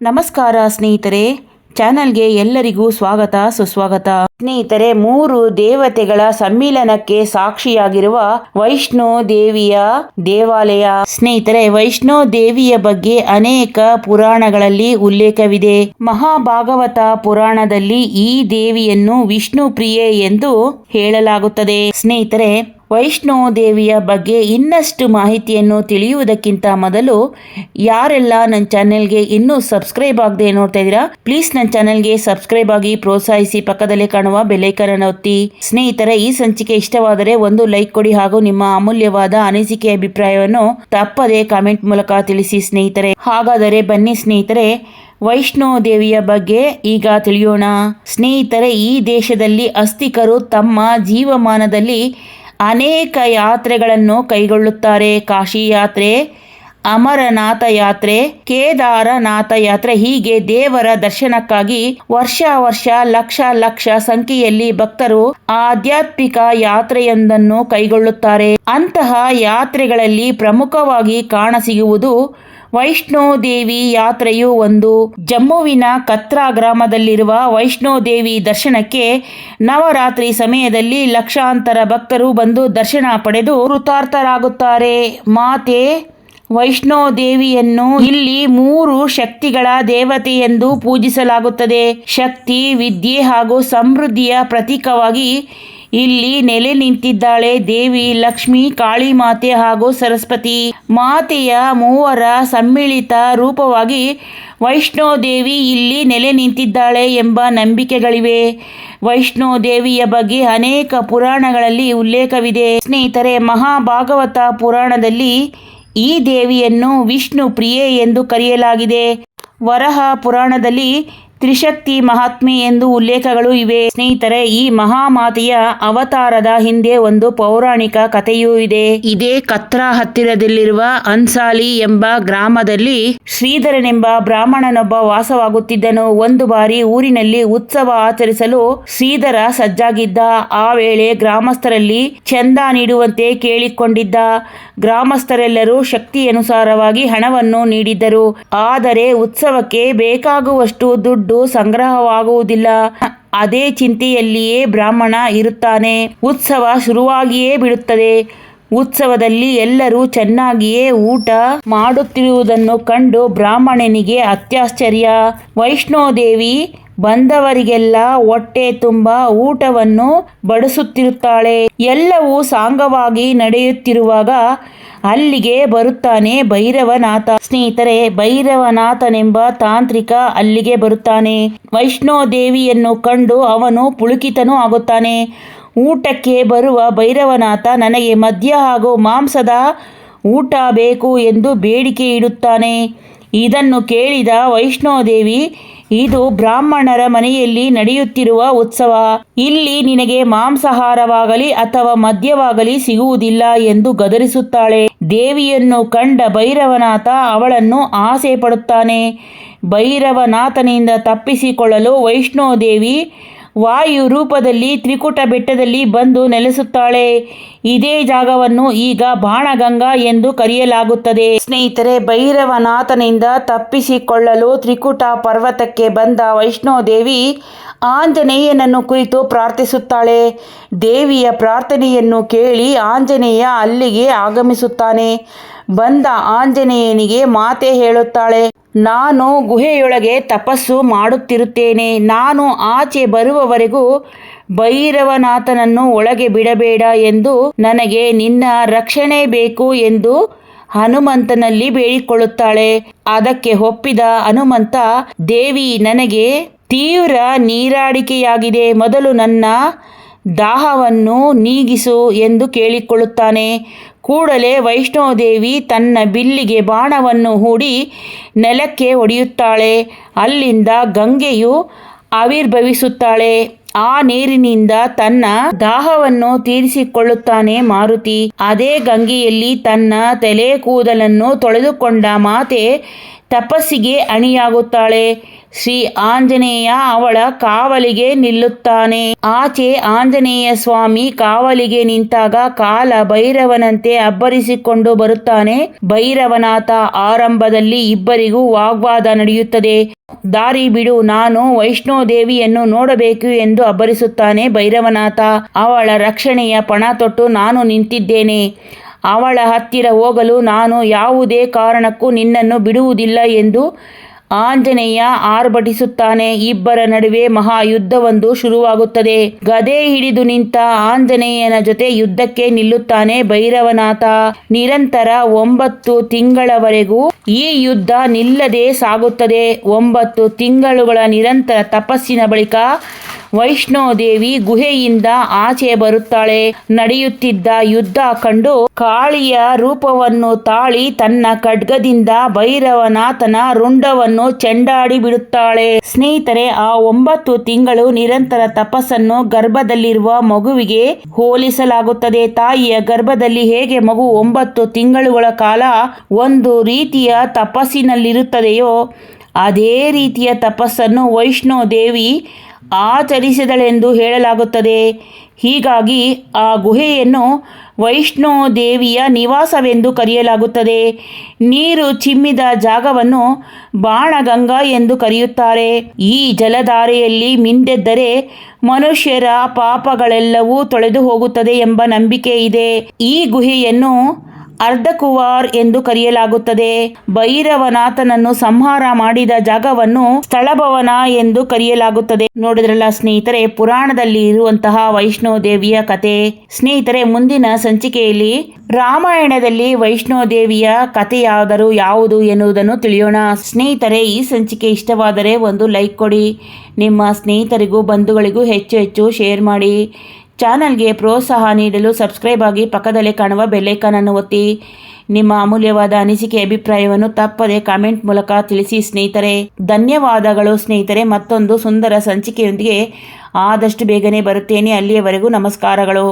ನಮಸ್ಕಾರ ಸ್ನೇಹಿತರೆ, ಚಾನಲ್ಗೆ ಎಲ್ಲರಿಗೂ ಸ್ವಾಗತ, ಸುಸ್ವಾಗತ. ಸ್ನೇಹಿತರೆ, ಮೂರು ದೇವತೆಗಳ ಸಮ್ಮಿಲನಕ್ಕೆ ಸಾಕ್ಷಿಯಾಗಿರುವ ವೈಷ್ಣೋ ದೇವಿಯ ದೇವಾಲಯ. ಸ್ನೇಹಿತರೆ, ವೈಷ್ಣೋ ದೇವಿಯ ಬಗ್ಗೆ ಅನೇಕ ಪುರಾಣಗಳಲ್ಲಿ ಉಲ್ಲೇಖವಿದೆ. ಮಹಾಭಾಗವತ ಪುರಾಣದಲ್ಲಿ ಈ ದೇವಿಯನ್ನು ವಿಷ್ಣು ಪ್ರಿಯೆ ಎಂದು ಹೇಳಲಾಗುತ್ತದೆ. ಸ್ನೇಹಿತರೆ ವೈಷ್ಣೋ ದೇವಿಯ ಬಗ್ಗೆ ಇನ್ನಷ್ಟು ಮಾಹಿತಿಯನ್ನು ತಿಳಿಯುವುದಕ್ಕಿಂತ ಮೊದಲು ಯಾರೆಲ್ಲ ನನ್ನ ಚಾನೆಲ್ಗೆ ಇನ್ನೂ ಸಬ್ಸ್ಕ್ರೈಬ್ ಆಗದೆ ನೋಡ್ತಾ ಇದ್ದೀರಾ, ಪ್ಲೀಸ್ ನನ್ನ ಚಾನೆಲ್ಗೆ ಸಬ್ಸ್ಕ್ರೈಬ್ ಆಗಿ ಪ್ರೋತ್ಸಾಹಿಸಿ ಪಕ್ಕದಲ್ಲಿ ಕಾಣುವ ಬೆಲೈಕನ್ ಒತ್ತಿ. ಸ್ನೇಹಿತರೆ, ಈ ಸಂಚಿಕೆ ಇಷ್ಟವಾದರೆ ಒಂದು ಲೈಕ್ ಕೊಡಿ ಹಾಗೂ ನಿಮ್ಮ ಅಮೂಲ್ಯವಾದ ಅನಿಸಿಕೆ ಅಭಿಪ್ರಾಯವನ್ನು ತಪ್ಪದೆ ಕಾಮೆಂಟ್ ಮೂಲಕ ತಿಳಿಸಿ ಸ್ನೇಹಿತರೆ. ಹಾಗಾದರೆ ಬನ್ನಿ ಸ್ನೇಹಿತರೆ ವೈಷ್ಣೋ ದೇವಿಯ ಬಗ್ಗೆ ಈಗ ತಿಳಿಯೋಣ. ಸ್ನೇಹಿತರೆ, ಈ ದೇಶದಲ್ಲಿ ಅಸ್ತಿಕರು ತಮ್ಮ ಜೀವಮಾನದಲ್ಲಿ ಅನೇಕ ಯಾತ್ರೆಗಳನ್ನು ಕೈಗೊಳ್ಳುತ್ತಾರೆ. ಕಾಶಿ ಯಾತ್ರೆ ಅಮರನಾಥ ಯಾತ್ರೆ ಕೇದಾರನಾಥ ಯಾತ್ರೆ ಹೀಗೆ ದೇವರ ದರ್ಶನಕ್ಕಾಗಿ ವರ್ಷ ವರ್ಷ ಲಕ್ಷ ಲಕ್ಷ ಸಂಖ್ಯೆಯಲ್ಲಿ ಭಕ್ತರು ಆಧ್ಯಾತ್ಮಿಕ ಯಾತ್ರೆಯೊಂದನ್ನು ಕೈಗೊಳ್ಳುತ್ತಾರೆ. ಅಂತಹ ಯಾತ್ರೆಗಳಲ್ಲಿ ಪ್ರಮುಖವಾಗಿ ಕಾಣಸಿಗುವುದು ವೈಷ್ಣೋ ದೇವಿ ಯಾತ್ರೆಯು ಒಂದು ಜಮ್ಮುವಿನ ಕತ್ರಾ ಗ್ರಾಮದಲ್ಲಿರುವ ವೈಷ್ಣೋ ದೇವಿ ದರ್ಶನಕ್ಕೆ ನವರಾತ್ರಿ ಸಮಯದಲ್ಲಿ ಲಕ್ಷಾಂತರ ಭಕ್ತರು ಬಂದು ದರ್ಶನ ಪಡೆದು ಕೃತಾರ್ಥರಾಗುತ್ತಾರೆ. ಮಾತೆ ವೈಷ್ಣೋ ದೇವಿಯನ್ನು ಇಲ್ಲಿ ಮೂರು ಶಕ್ತಿಗಳ ದೇವತೆ ಎಂದು ಪೂಜಿಸಲಾಗುತ್ತದೆ. ಶಕ್ತಿ, ವಿದ್ಯೆ ಹಾಗೂ ಸಮೃದ್ಧಿಯ ಪ್ರತೀಕವಾಗಿ ಇಲ್ಲಿ ನೆಲೆ ನಿಂತಿದ್ದಾಳೆ ದೇವಿ ಲಕ್ಷ್ಮಿ ಕಾಳಿ ಮಾತೆ ಹಾಗೂ ಸರಸ್ವತಿ. ಮಾತೆಯ ಮೂವರ ಸಮ್ಮಿಳಿತ ರೂಪವಾಗಿ ವೈಷ್ಣೋ ದೇವಿ ಇಲ್ಲಿ ನೆಲೆ ನಿಂತಿದ್ದಾಳೆ ಎಂಬ ನಂಬಿಕೆಗಳಿವೆ. ವೈಷ್ಣೋ ದೇವಿಯ ಬಗ್ಗೆ ಅನೇಕ ಪುರಾಣಗಳಲ್ಲಿ ಉಲ್ಲೇಖವಿದೆ. ಸ್ನೇಹಿತರೆ, ಮಹಾಭಾಗವತ ಪುರಾಣದಲ್ಲಿ ಈ ದೇವಿಯನ್ನು ವಿಷ್ಣು ಪ್ರಿಯೆ ಎಂದು ಕರೆಯಲಾಗಿದೆ. ವರಹ ಪುರಾಣದಲ್ಲಿ ತ್ರಿಶಕ್ತಿ ಮಹಾತ್ಮೆ ಎಂದು ಉಲ್ಲೇಖಗಳು ಇವೆ. ಸ್ನೇಹಿತರೆ, ಈ ಮಹಾಮಾತೆಯ ಅವತಾರದ ಹಿಂದೆ ಒಂದು ಪೌರಾಣಿಕ ಕಥೆಯೂ ಇದೆ. ಇದೇ ಕತ್ರಾ ಹತ್ತಿರದಲ್ಲಿರುವ ಅನ್ಸಾಲಿ ಎಂಬ ಗ್ರಾಮದಲ್ಲಿ ಶ್ರೀಧರನೆಂಬ ಬ್ರಾಹ್ಮಣನೊಬ್ಬ ವಾಸವಾಗುತ್ತಿದ್ದನು. ಒಂದು ಬಾರಿ ಊರಿನಲ್ಲಿ ಉತ್ಸವ ಆಚರಿಸಲು ಶ್ರೀಧರ ಸಜ್ಜಾಗಿದ್ದ. ಆ ವೇಳೆ ಗ್ರಾಮಸ್ಥರಲ್ಲಿ ಚಂದ ನೀಡುವಂತೆ ಕೇಳಿಕೊಂಡಿದ್ದ. ಗ್ರಾಮಸ್ಥರೆಲ್ಲರೂ ಶಕ್ತಿಯನುಸಾರವಾಗಿ ಹಣವನ್ನು ನೀಡಿದ್ದರು. ಆದರೆ ಉತ್ಸವಕ್ಕೆ ಬೇಕಾಗುವಷ್ಟು ದುಡ್ಡು ಸಂಗ್ರಹವಾಗುವುದಿಲ್ಲ. ಅದೇ ಚಿಂತೆಯಲ್ಲಿಯೇ ಬ್ರಾಹ್ಮಣ ಇರುತ್ತಾನೆ. ಉತ್ಸವ ಶುರುವಾಗಿಯೇ ಬಿಡುತ್ತದೆ ಉತ್ಸವದಲ್ಲಿ ಎಲ್ಲರೂ ಚೆನ್ನಾಗಿಯೇ ಊಟ ಮಾಡುತ್ತಿರುವುದನ್ನು ಕಂಡು ಬ್ರಾಹ್ಮಣನಿಗೆ ಅತ್ಯಾಶ್ಚರ್ಯ. ವೈಷ್ಣೋದೇವಿ ಬಂದವರಿಗೆಲ್ಲ ಹೊಟ್ಟೆ ತುಂಬ ಊಟವನ್ನು ಬಡಿಸುತ್ತಿರುತ್ತಾಳೆ. ಎಲ್ಲವೂ ಸಾಂಗವಾಗಿ ನಡೆಯುತ್ತಿರುವಾಗ ಅಲ್ಲಿಗೆ ಬರುತ್ತಾನೆ ಭೈರವನಾಥ. ಸ್ನೇಹಿತರೆ, ಭೈರವನಾಥನೆಂಬ ತಾಂತ್ರಿಕ ಅಲ್ಲಿಗೆ ಬರುತ್ತಾನೆ. ವೈಷ್ಣೋ ದೇವಿಯನ್ನು ಕಂಡು ಅವನು ಪುಳುಕಿತನೂ ಆಗುತ್ತಾನೆ. ಊಟಕ್ಕೆ ಬರುವ ಭೈರವನಾಥ ನನಗೆ ಮದ್ಯ ಹಾಗೂ ಮಾಂಸದ ಊಟ ಬೇಕು ಎಂದು ಬೇಡಿಕೆ ಇಡುತ್ತಾನೆ. ಇದನ್ನು ಕೇಳಿದ ವೈಷ್ಣೋದೇವಿ, ಇದು ಬ್ರಾಹ್ಮಣರ ಮನೆಯಲ್ಲಿ ನಡೆಯುತ್ತಿರುವ ಉತ್ಸವ. ಇಲ್ಲಿ ನಿನಗೆ ಮಾಂಸಾಹಾರವಾಗಲಿ ಅಥವಾ ಮದ್ಯವಾಗಲಿ ಸಿಗುವುದಿಲ್ಲ ಎಂದು ಗದರಿಸುತ್ತಾಳೆ. ದೇವಿಯನ್ನು ಕಂಡ ಭೈರವನಾಥ ಅವಳನ್ನು ಆಸೆ ಪಡುತ್ತಾನೆ ಭೈರವನಾಥನಿಂದ ತಪ್ಪಿಸಿಕೊಳ್ಳಲು ವೈಷ್ಣೋದೇವಿ ವಾಯು ರೂಪದಲ್ಲಿ ತ್ರಿಕುಟ ಬೆಟ್ಟದಲ್ಲಿ ಬಂದು ನೆಲೆಸುತ್ತಾಳೆ. ಇದೇ ಜಾಗವನ್ನು ಈಗ ಬಾಣಗಂಗಾ ಎಂದು ಕರೆಯಲಾಗುತ್ತದೆ. ಸ್ನೇಹಿತರೆ, ಭೈರವನಾಥನಿಂದ ತಪ್ಪಿಸಿಕೊಳ್ಳಲು ತ್ರಿಕುಟ ಪರ್ವತಕ್ಕೆ ಬಂದ ವೈಷ್ಣೋದೇವಿ ಆಂಜನೇಯನನ್ನು ಕುರಿತು ಪ್ರಾರ್ಥಿಸುತ್ತಾಳೆ. ದೇವಿಯ ಪ್ರಾರ್ಥನೆಯನ್ನು ಕೇಳಿ ಆಂಜನೇಯ ಅಲ್ಲಿಗೆ ಆಗಮಿಸುತ್ತಾನೆ. ಬಂದ ಆಂಜನೇಯನಿಗೆ ಮಾತೆ ಹೇಳುತ್ತಾಳೆ, ನಾನು ಗುಹೆಯೊಳಗೆ ತಪಸ್ಸು ಮಾಡುತ್ತಿರುತ್ತೇನೆ. ನಾನು ಆಚೆ ಬರುವವರೆಗೂ ಭೈರವನಾಥನನ್ನು ಒಳಗೆ ಬಿಡಬೇಡ ಎಂದು ನನಗೆ ನಿನ್ನ ರಕ್ಷಣೆ ಬೇಕು ಎಂದು ಹನುಮಂತನಲ್ಲಿ ಬೇಡಿಕೊಳ್ಳುತ್ತಾಳೆ. ಅದಕ್ಕೆ ಒಪ್ಪಿದ ಹನುಮಂತ, ದೇವಿ, ನನಗೆ ತೀವ್ರ ನೀರಾಡಿಕೆಯಾಗಿದೆ. ಮೊದಲು ನನ್ನ ದಾಹವನ್ನು ನೀಗಿಸು ಎಂದು ಕೇಳಿಕೊಳ್ಳುತ್ತಾನೆ. ಕೂಡಲೇ ವೈಷ್ಣೋದೇವಿ ತನ್ನ ಬಿಲ್ಲಿಗೆ ಬಾಣವನ್ನು ಹೂಡಿ ನೆಲಕ್ಕೆ ಒಡೆಯುತ್ತಾಳೆ. ಅಲ್ಲಿಂದ ಗಂಗೆಯು ಆವಿರ್ಭವಿಸುತ್ತಾಳೆ. ಆ ನೀರಿನಿಂದ ತನ್ನ ದಾಹವನ್ನು ತೀರಿಸಿಕೊಳ್ಳುತ್ತಾನೆ ಮಾರುತಿ. ಅದೇ ಗಂಗೆಯಲ್ಲಿ ತನ್ನ ತಲೆ ಕೂದಲನ್ನು ತೊಳೆದುಕೊಂಡ ಮಾತೆ ತಪಸ್ಸಿಗೆ ಅಣಿಯಾಗುತ್ತಾಳೆ. ಶ್ರೀ ಆಂಜನೇಯ ಅವಳ ಕಾವಲಿಗೆ ನಿಲ್ಲುತ್ತಾನೆ. ಆಚೆ ಆಂಜನೇಯ ಸ್ವಾಮಿ ಕಾವಲಿಗೆ ನಿಂತಾಗ ಕಾಲ ಭೈರವನಂತೆ ಅಬ್ಬರಿಸಿಕೊಂಡು ಬರುತ್ತಾನೆ. ಭೈರವನಾಥ ಆರಂಭದಲ್ಲಿ ಇಬ್ಬರಿಗೂ ವಾಗ್ವಾದ ನಡೆಯುತ್ತದೆ. ದಾರಿ ಬಿಡು, ನಾನು ವೈಷ್ಣೋ ದೇವಿಯನ್ನು ನೋಡಬೇಕು ಎಂದು ಅಬ್ಬರಿಸುತ್ತಾನೆ ಭೈರವನಾಥ. ಅವಳ ರಕ್ಷಣೆಯ ಪಣ ತೊಟ್ಟು ನಾನು ನಿಂತಿದ್ದೇನೆ. ಅವಳ ಹತ್ತಿರ ಹೋಗಲು ನಾನು ಯಾವುದೇ ಕಾರಣಕ್ಕೂ ನಿನ್ನನ್ನು ಬಿಡುವುದಿಲ್ಲ ಎಂದು ಆಂಜನೇಯ ಆರ್ಭಟಿಸುತ್ತಾನೆ. ಇಬ್ಬರ ನಡುವೆ ಮಹಾಯುದ್ಧವೊಂದು ಶುರುವಾಗುತ್ತದೆ. ಗದೆ ಹಿಡಿದು ನಿಂತ ಆಂಜನೇಯನ ಜೊತೆ ಯುದ್ಧಕ್ಕೆ ನಿಲ್ಲುತ್ತಾನೆ ಭೈರವನಾಥ. ನಿರಂತರ ಒಂಬತ್ತು ತಿಂಗಳವರೆಗೂ ಈ ಯುದ್ಧ ನಿಲ್ಲದೆ ಸಾಗುತ್ತದೆ. ಒಂಬತ್ತು ತಿಂಗಳುಗಳ ನಿರಂತರ ತಪಸ್ಸಿನ ಬಳಿಕ ವೈಷ್ಣೋದೇವಿ ಗುಹೆಯಿಂದ ಆಚೆ ಬರುತ್ತಾಳೆ. ನಡೆಯುತ್ತಿದ್ದ ಯುದ್ಧ ಕಂಡು ಕಾಳಿಯ ರೂಪವನ್ನು ತಾಳಿ ತನ್ನ ಖಡ್ಗದಿಂದ ಭೈರವನಾಥನ ರುಂಡವನ್ನು ಚೆಂಡಾಡಿ ಬಿಡುತ್ತಾಳೆ. ಸ್ನೇಹಿತರೆ, ಆ ಒಂಬತ್ತು ತಿಂಗಳು ನಿರಂತರ ತಪಸ್ಸನ್ನು ಗರ್ಭದಲ್ಲಿರುವ ಮಗುವಿಗೆ ಹೋಲಿಸಲಾಗುತ್ತದೆ. ತಾಯಿಯ ಗರ್ಭದಲ್ಲಿ ಹೇಗೆ ಮಗು ಒಂಬತ್ತು ತಿಂಗಳುಗಳ ಕಾಲ ಒಂದು ರೀತಿಯ ತಪಸ್ಸಿನಲ್ಲಿರುತ್ತದೆಯೋ, ಅದೇ ರೀತಿಯ ತಪಸ್ಸನ್ನು ವೈಷ್ಣೋ ದೇವಿ ಆಚರಿಸಿದಳೆಂದು ಹೇಳಲಾಗುತ್ತದೆ. ಹೀಗಾಗಿ ಆ ಗುಹೆಯನ್ನು ವೈಷ್ಣೋ ದೇವಿಯ ನಿವಾಸವೆಂದು ಕರೆಯಲಾಗುತ್ತದೆ. ನೀರು ಚಿಮ್ಮಿದ ಜಾಗವನ್ನು ಬಾಣಗಂಗಾ ಎಂದು ಕರೆಯುತ್ತಾರೆ. ಈ ಜಲಧಾರೆಯಲ್ಲಿ ಮಿಂದೆದ್ದರೆ ಮನುಷ್ಯರ ಪಾಪಗಳೆಲ್ಲವೂ ತೊಳೆದು ಹೋಗುತ್ತದೆ ಎಂಬ ನಂಬಿಕೆ ಇದೆ. ಈ ಗುಹೆಯನ್ನು ಅರ್ಧಕುವಾರ್ ಎಂದು ಕರೆಯಲಾಗುತ್ತದೆ. ಭೈರವನಾಥನನ್ನು ಸಂಹಾರ ಮಾಡಿದ ಜಾಗವನ್ನು ಸ್ಥಳಭವನ ಎಂದು ಕರೆಯಲಾಗುತ್ತದೆ. ನೋಡಿದ್ರಲ್ಲ ಸ್ನೇಹಿತರೆ, ಪುರಾಣದಲ್ಲಿ ಇರುವಂತಹ ವೈಷ್ಣೋ ದೇವಿಯ ಕತೆ. ಸ್ನೇಹಿತರೆ, ಮುಂದಿನ ಸಂಚಿಕೆಯಲ್ಲಿ ರಾಮಾಯಣದಲ್ಲಿ ವೈಷ್ಣೋ ದೇವಿಯ ಕಥೆಯಾದರೂ ಯಾವುದು ಎನ್ನುವುದನ್ನು ತಿಳಿಯೋಣ. ಸ್ನೇಹಿತರೆ, ಈ ಸಂಚಿಕೆ ಇಷ್ಟವಾದರೆ ಒಂದು ಲೈಕ್ ಕೊಡಿ. ನಿಮ್ಮ ಸ್ನೇಹಿತರಿಗೂ, ಬಂಧುಗಳಿಗೂ ಹೆಚ್ಚು ಹೆಚ್ಚು ಶೇರ್ ಮಾಡಿ. ಚಾನಲ್ಗೆ ಪ್ರೋತ್ಸಾಹ ನೀಡಲು ಸಬ್ಸ್ಕ್ರೈಬ್ ಆಗಿ ಪಕ್ಕದಲ್ಲೇ ಕಾಣುವ ಬೆಲ್ಲೈಕನನ್ನು ಒತ್ತಿ. ನಿಮ್ಮ ಅಮೂಲ್ಯವಾದ ಅನಿಸಿಕೆ ಅಭಿಪ್ರಾಯವನ್ನು ತಪ್ಪದೆ ಕಾಮೆಂಟ್ ಮೂಲಕ ತಿಳಿಸಿ ಸ್ನೇಹಿತರೆ. ಧನ್ಯವಾದಗಳು ಸ್ನೇಹಿತರೆ. ಮತ್ತೊಂದು ಸುಂದರ ಸಂಚಿಕೆಯೊಂದಿಗೆ ಆದಷ್ಟು ಬೇಗನೆ ಬರುತ್ತೇನೆ. ಅಲ್ಲಿಯವರೆಗೂ ನಮಸ್ಕಾರಗಳು.